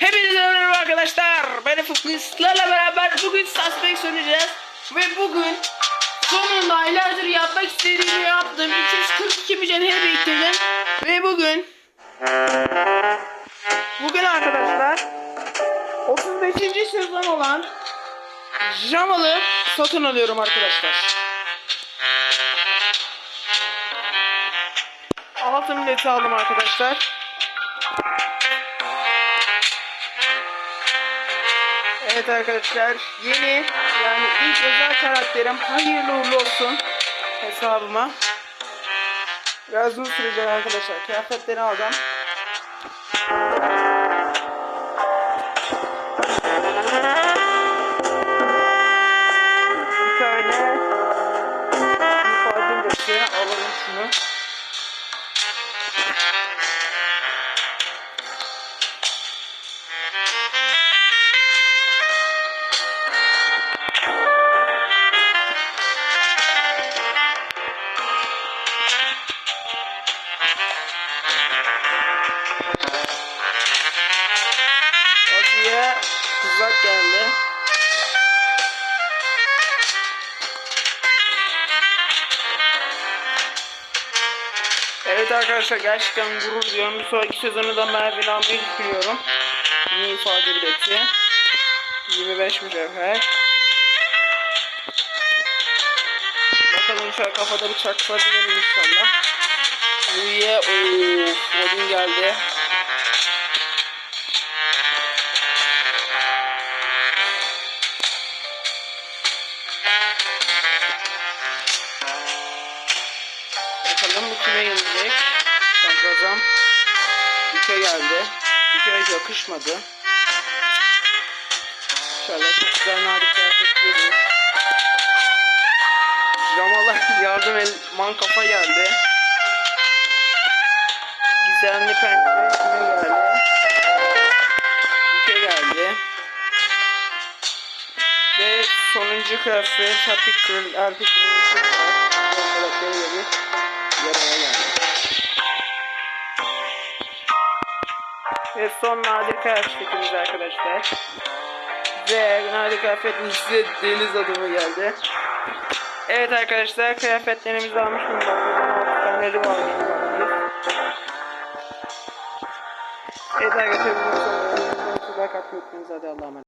Hepinize merhaba arkadaşlar. Ben Fuklis'lerle beraber bugün Suspect oynayacağız. Ve bugün sonunda aylardır yapmak istediğimi yaptım. 242 mücadele biriktirdim. Ve bugün Bugün arkadaşlar 35. sezon olan Jamal'ı satın alıyorum arkadaşlar. Altın bileti aldım arkadaşlar. Evet arkadaşlar yeni yani ilk özel karakterim hayırlı uğurlu olsun hesabıma. Biraz uzun sürecek arkadaşlar kıyafetleri aldım. Bir tane ifade bileti alalım şunu. Tuzak geldi. Evet arkadaşlar gerçekten gurur duyuyorum. Bir sonraki sezonu da Mervin almayı düşünüyorum. Yeni ifade bileti. 25 mücevher. Bakalım inşallah kafada bıçak verir inşallah. Uyuye ooo Odin geldi. Bakalım bu kime gelecek? Santrazam. Dike geldi. Dike yakışmadı. İnşallah çok güzel nadir kıyafet gelir. Jamala yardım elman kafa geldi. Gizemli pençe kime geldi? Dike geldi. Ve sonuncu kıyafet Happy Kırıl, Happy Kırıl, karakteri gelir. Yaraya geldi. Ve son nadir kıyafetimiz arkadaşlar. Ve nadir kıyafetin size deniz adımı geldi. Evet arkadaşlar kıyafetlerimizi almış? Bakalım tane var Evet arkadaşlar bu. Hadi Allah'a emanet.